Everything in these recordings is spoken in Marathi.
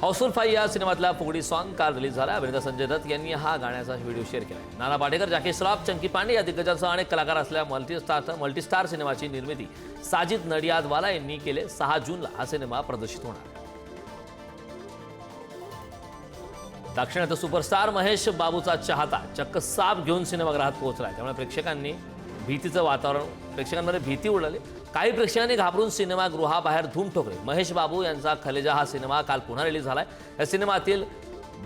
हाऊसफुल फाई या सिनेमातला फुगडी सॉन्ग काल रिलीज झाला. अभिनेता संजय दत्त यांनी हा गाण्याचा व्हिडिओ शेअर केला नाना पाटेकर जाकी श्रॉफ चंकी पांडे या दिग्गजांसह अनेक कलाकार असल्या मल्टीस्टार मल्टीस्टार सिनेमाची निर्मिती साजिद नडियादवाला यांनी केले. सहा जूनला हा सिनेमा प्रदर्शित होणार. दाक्षिणात्य सुपरस्टार महेश बाबूचा चाहता चक्क साप घेऊन सिनेमागृहात पोहोचला त्यामुळे प्रेक्षकांनी भीतीचं वातावरण प्रेक्षकांमध्ये भीती उडाली. काही प्रेक्षकांनी घाबरून सिनेमागृहाबाहेर धूम ठोकले. महेश बाबू यांचा खलेजा हा सिनेमा काल पुन्हा रिलीज झालाय. या सिनेमातील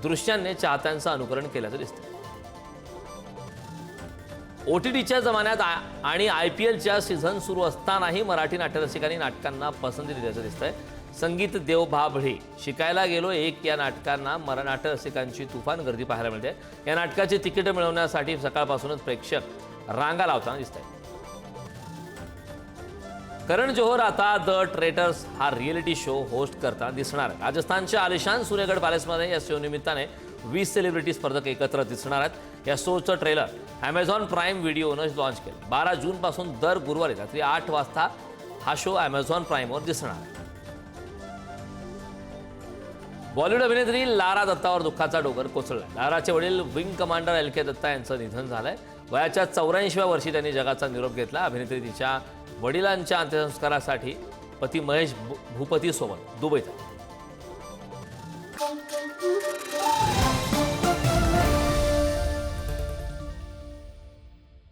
दृश्यांनी चाहत्यांचं अनुकरण केल्याचं दिसतं ओ टी टीच्या जमान्यात आणि आय पी एलच्या सीझन सुरू असतानाही मराठी नाट्यरसिकांनी नाटकांना पसंती दिल्याचं दिसतंय. संगीत देव भाबळे शिकायला गेलो एक या नाटकांना मरा नाट्यरसिकांची तुफान गर्दी पाहायला मिळते. या नाटकाची तिकीटं मिळवण्यासाठी सकाळपासूनच प्रेक्षक रांगा लावताना दिसत आहेत करण जोहर आता द ट्रेटर्स हा रिएलिटी शो होस्ट करताना दिसणार आहे. राजस्थानच्या आलिशान सूर्यगड पॅलेसमध्ये या शो निमित्ताने वीस सेलिब्रिटी स्पर्धक एकत्र दिसणार आहेत. या शोचं ट्रेलर ॲमेझॉन प्राईम व्हिडिओनं लॉन्च केलं. बारा जूनपासून दर गुरुवारी रात्री आठ वाजता हा शो ॲमेझॉन प्राईमवर दिसणार आहे. बॉलिवूड अभिनेत्री लारा दत्तावर दुःखाचा डोंगर कोसळला लाराचे वडील wing commander L K Dutta यांचं निधन झालंय. वयाच्या चौऱ्याऐंशीव्या वर्षी त्यांनी जगाचा निरोप घेतला. अभिनेत्री तिच्या वडिलांच्या अंत्यसंस्कारासाठी पती महेश भूपतीसोबत दुबईत